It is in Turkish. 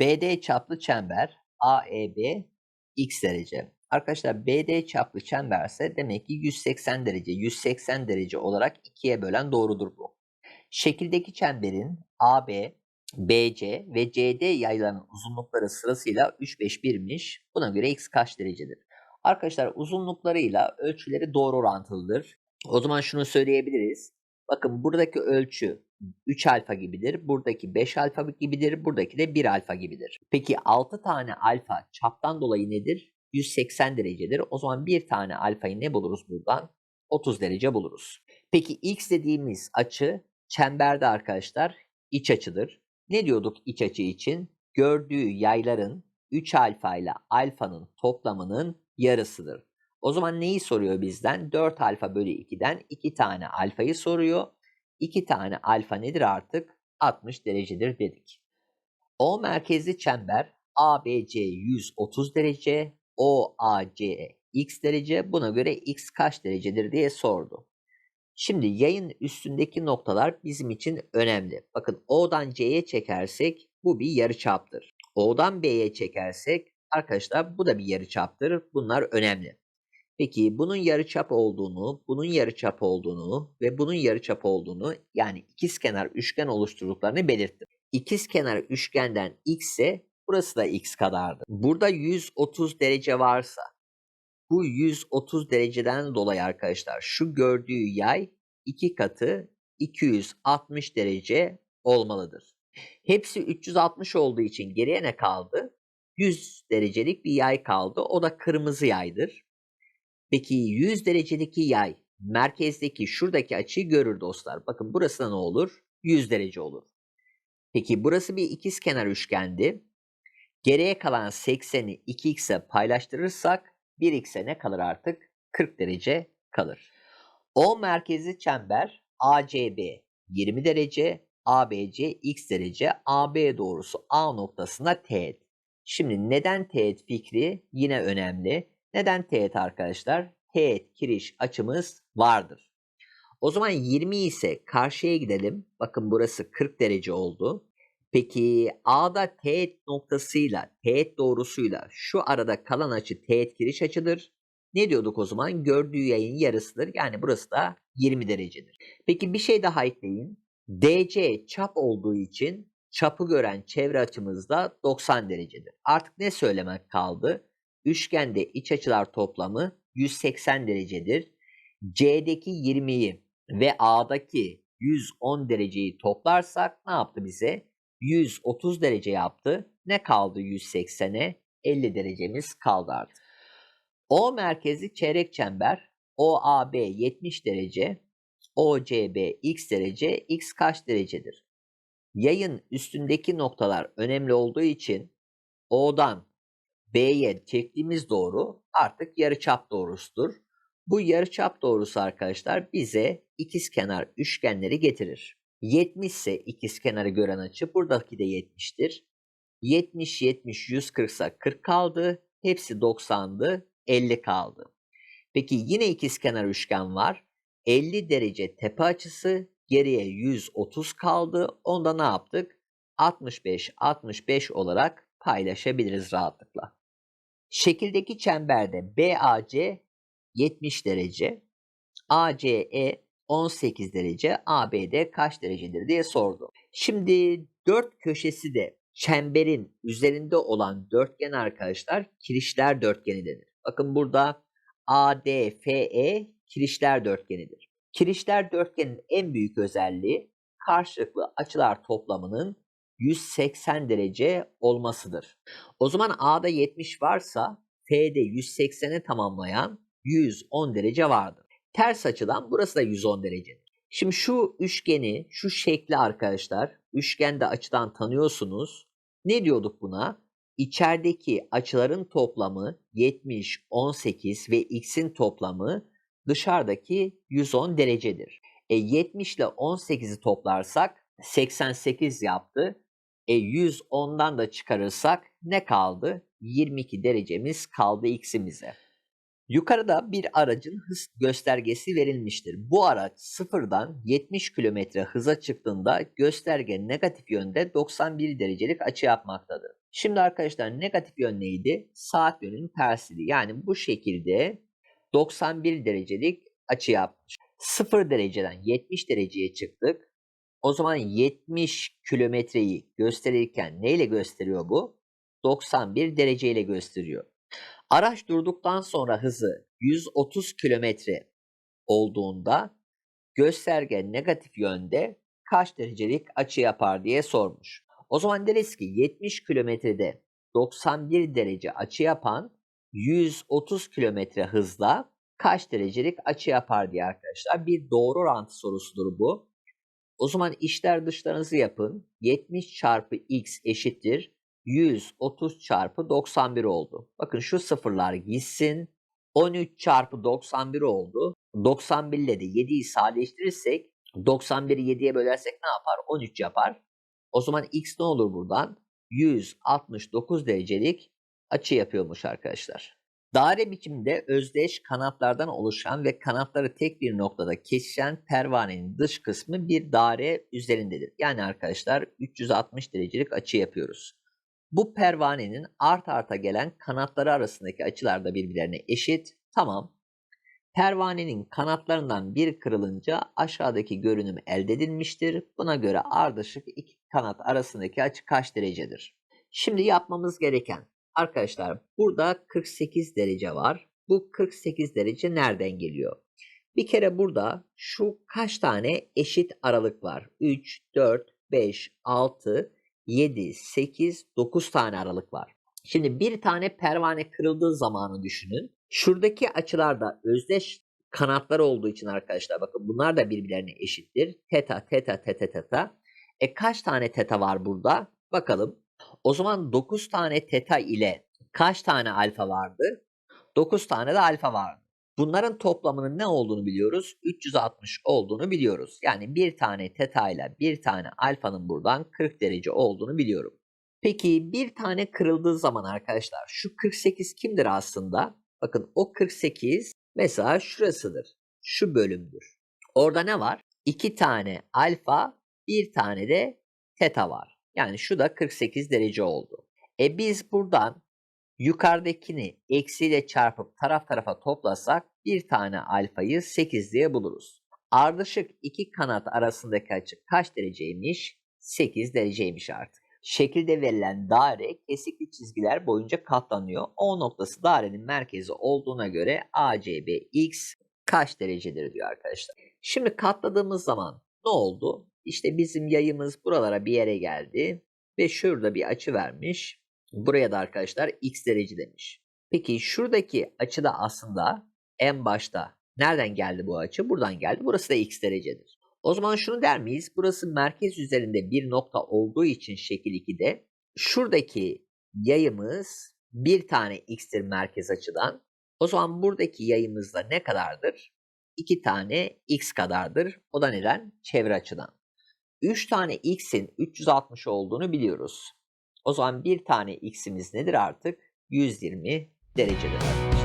BD çaplı çember AEB x derece. Arkadaşlar BD çaplı çemberse demek ki 180 derece. 180 derece olarak ikiye bölen doğrudur bu. Şekildeki çemberin AB, BC ve CD yaylarının uzunlukları sırasıyla 3, 5, 1'miş. Buna göre x kaç derecedir? Arkadaşlar uzunluklarıyla ölçüleri doğru orantılıdır. O zaman şunu söyleyebiliriz. Bakın buradaki ölçü 3 alfa gibidir. Buradaki 5 alfa gibidir. Buradaki de 1 alfa gibidir. Peki 6 tane alfa çaptan dolayı nedir? 180 derecedir. O zaman bir tane alfayı ne buluruz buradan? 30 derece buluruz. Peki x dediğimiz açı çemberde arkadaşlar iç açıdır. Ne diyorduk iç açı için? Gördüğü yayların 3 alfa ile alfanın toplamının yarısıdır. O zaman neyi soruyor bizden? 4 alfa bölü 2'den 2 tane alfayı soruyor. 2 tane alfa nedir artık? 60 derecedir dedik. O merkezli çember ABC 130 derece, OAC x derece buna göre x kaç derecedir diye sordu. Şimdi yayın üstündeki noktalar bizim için önemli. Bakın O'dan C'ye çekersek bu bir yarıçaptır. O'dan B'ye çekersek arkadaşlar bu da bir yarıçaptır. Bunlar önemli. Peki bunun yarıçap olduğunu, bunun yarıçap olduğunu ve bunun yarıçap olduğunu yani ikizkenar üçgen oluşturduklarını belirttim. İkizkenar üçgenden x ise burası da x kadardı. Burada 130 derece varsa bu 130 dereceden dolayı arkadaşlar şu gördüğü yay iki katı 260 derece olmalıdır. Hepsi 360 olduğu için geriye ne kaldı? 100 derecelik bir yay kaldı. O da kırmızı yaydır. Peki 100 derecelik yay merkezdeki şuradaki açıyı görür dostlar. Bakın burası da ne olur? 100 derece olur. Peki burası bir ikizkenar üçgendi. Geriye kalan 80'i 2x'e paylaştırırsak 1x'e ne kalır artık? 40 derece kalır. O merkezi çember ACB 20 derece, ABC x derece, AB doğrusu A noktasına teğet. Şimdi neden teğet fikri yine önemli. Neden teğet arkadaşlar? Teğet kiriş açımız vardır. O zaman 20 ise karşıya gidelim. Bakın burası 40 derece oldu. Peki A'da teğet noktasıyla, teğet doğrusuyla şu arada kalan açı teğet kiriş açıdır. Ne diyorduk o zaman? Gördüğü yayın yarısıdır. Yani burası da 20 derecedir. Peki bir şey daha ekleyin. DC çap olduğu için çapı gören çevre açımız da 90 derecedir. Artık ne söylemek kaldı? Üçgende iç açılar toplamı 180 derecedir. C'deki 20'yi ve A'daki 110 dereceyi toplarsak ne yaptı bize? 130 derece yaptı. Ne kaldı 180'e? 50 derecemiz kaldı artık. O merkezi çeyrek çember OAB 70 derece, OCB x derece, x kaç derecedir? Yayın üstündeki noktalar önemli olduğu için O'dan B'ye çektiğimiz doğru artık yarıçap doğrusudur. Bu yarıçap doğrusu arkadaşlar bize ikizkenar üçgenleri getirir. 70 ise ikizkenarı gören açı buradaki de 70'tir. 70 70 140 ise 40 kaldı. Hepsi 90'dı. 50 kaldı. Peki yine ikizkenar üçgen var. 50 derece tepe açısı geriye 130 kaldı. Onda ne yaptık? 65 65 olarak paylaşabiliriz rahatlıkla. Şekildeki çemberde BAC 70 derece, ACE 18 derece, ABD kaç derecedir diye sordu. Şimdi dört köşesi de çemberin üzerinde olan dörtgen arkadaşlar kirişler dörtgeni denir. Bakın burada ADFE kirişler dörtgenidir. Kirişler dörtgenin en büyük özelliği karşılıklı açılar toplamının 180 derece olmasıdır. O zaman A'da 70 varsa F'de 180'i tamamlayan 110 derece vardır. Ters açıdan burası da 110 derecedir. Şimdi şu üçgeni, şu şekli arkadaşlar üçgende açıdan tanıyorsunuz. Ne diyorduk buna? İçerideki açıların toplamı 70, 18 ve x'in toplamı dışarıdaki 110 derecedir. E 70 ile 18'i toplarsak 88 yaptı. E 110'dan da çıkarırsak ne kaldı? 22 derecemiz kaldı x'imize. Yukarıda bir aracın hız göstergesi verilmiştir. Bu araç sıfırdan 70 km hıza çıktığında gösterge negatif yönde 91 derecelik açı yapmaktadır. Şimdi arkadaşlar negatif yön neydi? Saat yönünün tersiydi. Yani bu şekilde 91 derecelik açı yapmış. 0 dereceden 70 dereceye çıktık. O zaman 70 kilometreyi gösterirken neyle gösteriyor bu? 91 dereceyle gösteriyor. Araç durduktan sonra hızı 130 kilometre olduğunda gösterge negatif yönde kaç derecelik açı yapar diye sormuş. O zaman deriz ki 70 kilometrede 91 derece açı yapan 130 kilometre hızla kaç derecelik açı yapar diye arkadaşlar. Bir doğru orantı sorusudur bu. O zaman işler dışlarınızı yapın. 70 çarpı x eşittir 130 çarpı 91 oldu. Bakın şu sıfırlar gitsin. 13 çarpı 91 oldu. 91 ile de 7'yi sadeleştirirsek 91'i 7'ye bölersek ne yapar? 13 yapar. O zaman x ne olur buradan? 169 derecelik açı yapıyormuş arkadaşlar. Daire biçiminde özdeş kanatlardan oluşan ve kanatları tek bir noktada kesişen pervanenin dış kısmı bir daire üzerindedir. Yani arkadaşlar 360 derecelik açı yapıyoruz. Bu pervanenin art arta gelen kanatları arasındaki açılar da birbirlerine eşit. Tamam. Pervanenin kanatlarından bir kırılınca aşağıdaki görünüm elde edilmiştir. Buna göre ardışık iki kanat arasındaki açı kaç derecedir? Şimdi yapmamız gereken arkadaşlar burada 48 derece var. Bu 48 derece nereden geliyor? Bir kere burada şu kaç tane eşit aralık var? 3, 4, 5, 6, 7, 8, 9 tane aralık var. Şimdi bir tane pervane kırıldığı zamanı düşünün. Şuradaki açılarda özdeş kanatlar olduğu için arkadaşlar bakın bunlar da birbirlerine eşittir. Teta, teta, teta, teta. E kaç tane teta var burada? Bakalım. O zaman 9 tane teta ile kaç tane alfa vardı? 9 tane de alfa vardı. Bunların toplamının ne olduğunu biliyoruz. 360 olduğunu biliyoruz. Yani bir tane teta ile bir tane alfanın buradan 40 derece olduğunu biliyorum. Peki bir tane kırıldığı zaman arkadaşlar şu 48 kimdir aslında? Bakın o 48 mesela şurasıdır. Şu bölümdür. Orada ne var? 2 tane alfa, bir tane de teta var. Yani şu da 48 derece oldu. E biz buradan yukarıdakini eksiyle çarpıp taraf tarafa toplasak bir tane alfayı 8 diye buluruz. Ardışık iki kanat arasındaki açı kaç dereceymiş? 8 dereceymiş artık. Şekilde verilen daire kesikli çizgiler boyunca katlanıyor. O noktası dairenin merkezi olduğuna göre ACB x kaç derecedir diyor arkadaşlar. Şimdi katladığımız zaman ne oldu? İşte bizim yayımız buralara bir yere geldi ve şurada bir açı vermiş. Buraya da arkadaşlar x derece demiş. Peki şuradaki açı da aslında en başta nereden geldi bu açı? Buradan geldi. Burası da x derecedir. O zaman şunu der miyiz? Burası merkez üzerinde bir nokta olduğu için şekil 2'de şuradaki yayımız bir tane x'tir merkez açıdan. O zaman buradaki yayımız da ne kadardır? 2 tane x kadardır. O da neden? Çevre açıdan. 3 tane x'in 360 olduğunu biliyoruz. O zaman bir tane x'imiz nedir artık? 120 derecedir.